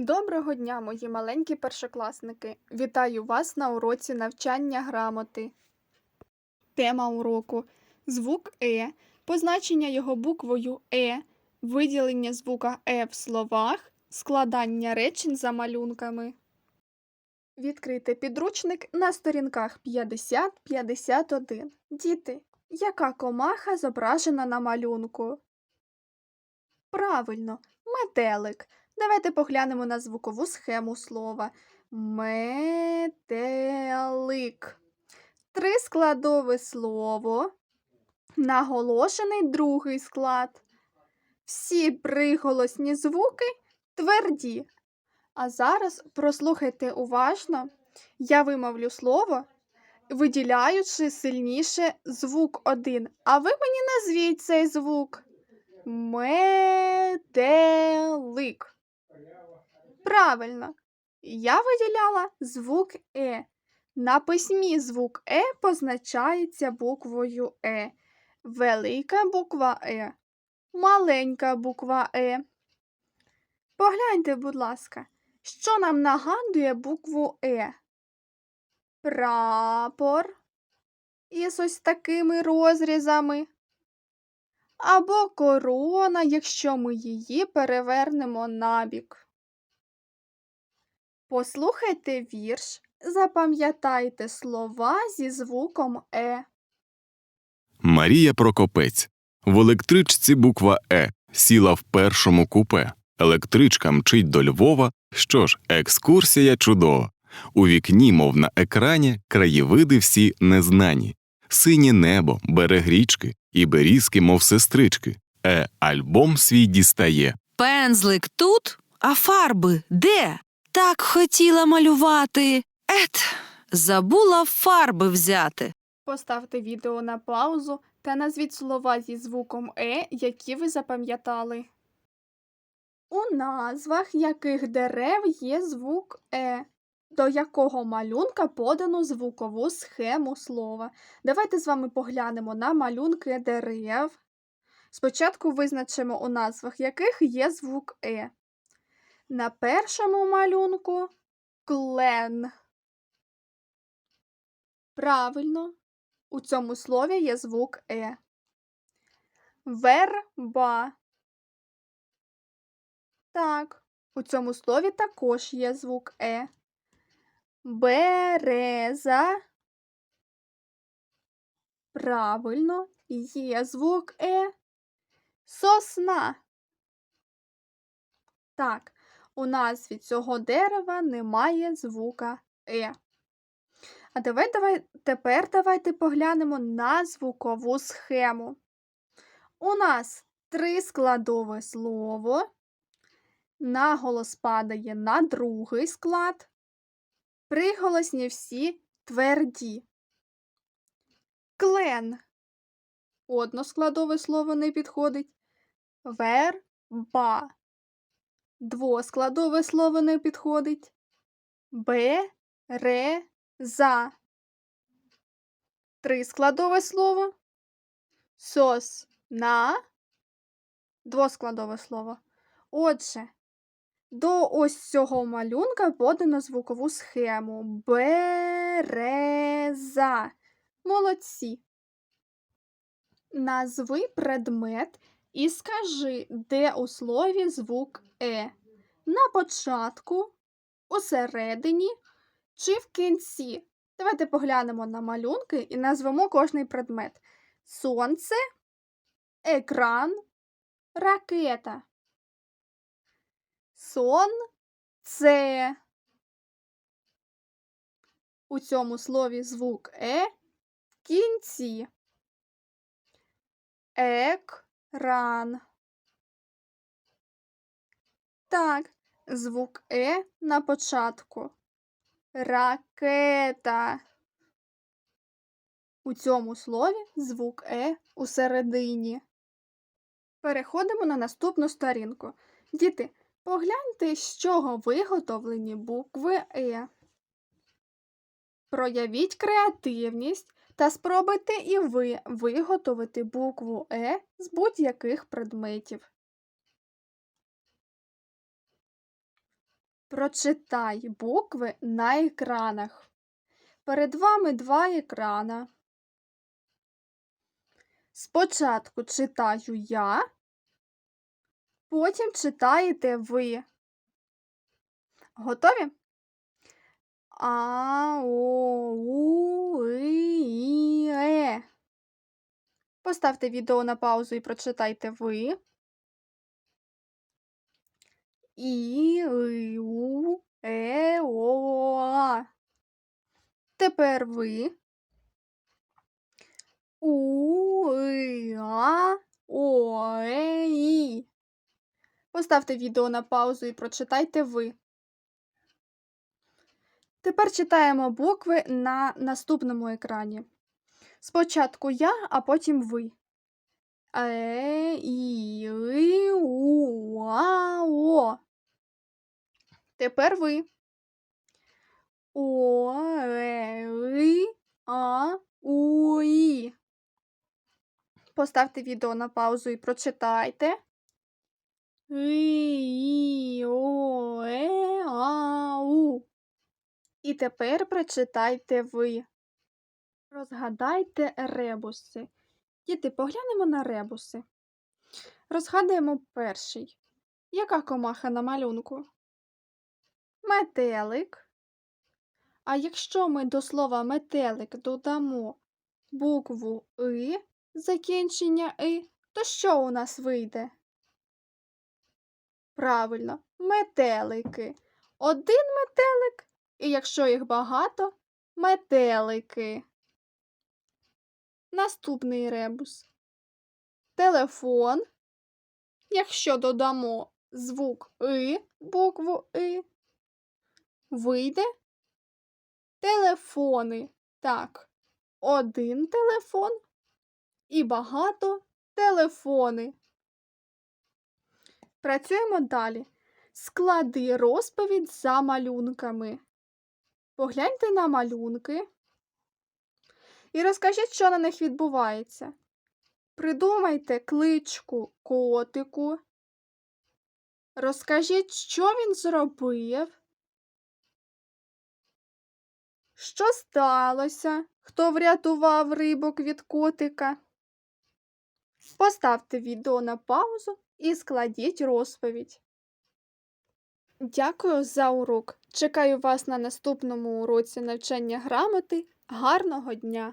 Доброго дня, мої маленькі першокласники! Вітаю вас на уроці навчання грамоти. Тема уроку звук Е, позначення його буквою Е, виділення звука Е в словах, складання речень за малюнками. Відкрийте підручник на сторінках 50-51. Діти, яка комаха зображена на малюнку? Правильно, метелик. Давайте поглянемо на звукову схему слова. Метелик. Три складове слово. Наголошений другий склад. Всі приголосні звуки тверді. А зараз прослухайте уважно. Я вимовлю слово, виділяючи сильніше звук один. А ви мені назвіть цей звук. Метелик. Правильно. Я виділяла звук Е. На письмі звук Е позначається буквою Е. Велика буква Е. Маленька буква Е. Погляньте, будь ласка, що нам нагадує букву Е? Прапор із ось такими розрізами. Або корона, якщо ми її перевернемо набік. Послухайте вірш, запам'ятайте слова зі звуком Е. Марія Прокопець. В електричці буква Е сіла в першому купе. Електричка мчить до Львова. Що ж, екскурсія чудова. У вікні, мов на екрані, краєвиди всі незнані. Синє небо, берег річки і берізки, мов сестрички. Е, альбом свій дістає. Пензлик тут, а фарби де? Так хотіла малювати. Ет, забула фарби взяти. Поставте відео на паузу та назвіть слова зі звуком Е, які ви запам'ятали. У назвах яких дерев є звук Е, до якого малюнка подано звукову схему слова. Давайте з вами поглянемо на малюнки дерев. Спочатку визначимо у назвах яких є звук Е. На першому малюнку клен. Правильно. У цьому слові є звук Е. Верба. Так, у цьому слові також є звук Е. Береза. Правильно, є звук Е. Сосна. Так, у назві цього дерева немає звука Е. А давай, давай, тепер давайте поглянемо на звукову схему. У нас три складове слово. Наголос падає на другий склад. Приголосні всі тверді. Клен. Односкладове слово не підходить. Верба. Двоскладове слово не підходить. Береза. Трискладове слово. Сосна. Двоскладове слово. Отже, до ось цього малюнка подано звукову схему. Береза. Молодці. Назви предмет і скажи, де у слові звук Е. На початку, усередині чи в кінці. Давайте поглянемо на малюнки і назвемо кожний предмет. Сонце, екран, ракета. Сонце. У цьому слові звук Е в кінці. Екран. Так, звук Е на початку. Ракета. У цьому слові звук Е у середині. Переходимо на наступну сторінку. Діти, погляньте, з чого виготовлені букви Е. Проявіть креативність та спробуйте і ви виготовити букву Е з будь-яких предметів. Прочитай букви на екранах. Перед вами два екрана. Спочатку читаю я, потім читаєте ви. Готові? А, О, У, И, І, Е. Поставте відео на паузу і прочитайте ви. І, У, Е, О, А. Тепер ви. У, И, А, О, Е, І. Поставте відео на паузу і прочитайте ви. Тепер читаємо букви на наступному екрані. Спочатку я, а потім ви. Е, І, И, У, А, О. Тепер ви. О, Е, И, А, У, І. Поставте відео на паузу і прочитайте. И, І, О, Е, А. І тепер прочитайте ви. Розгадайте ребуси. Діти, поглянемо на ребуси. Розгадаємо перший. Яка комаха на малюнку? Метелик. А якщо ми до слова метелик додамо букву И, закінчення И, то що у нас вийде? Правильно, метелики. Один метелик, і якщо їх багато, метелики. Наступний ребус. Телефон. Якщо додамо звук И, букву И, вийде телефони. Так, один телефон і багато телефони. Працюємо далі. Склади розповідь за малюнками. Погляньте на малюнки і розкажіть, що на них відбувається. Придумайте кличку котику. Розкажіть, що він зробив. Що сталося? Хто врятував рибок від котика? Поставте відео на паузу і складіть розповідь. Дякую за урок. Чекаю вас на наступному уроці навчання грамоти. Гарного дня!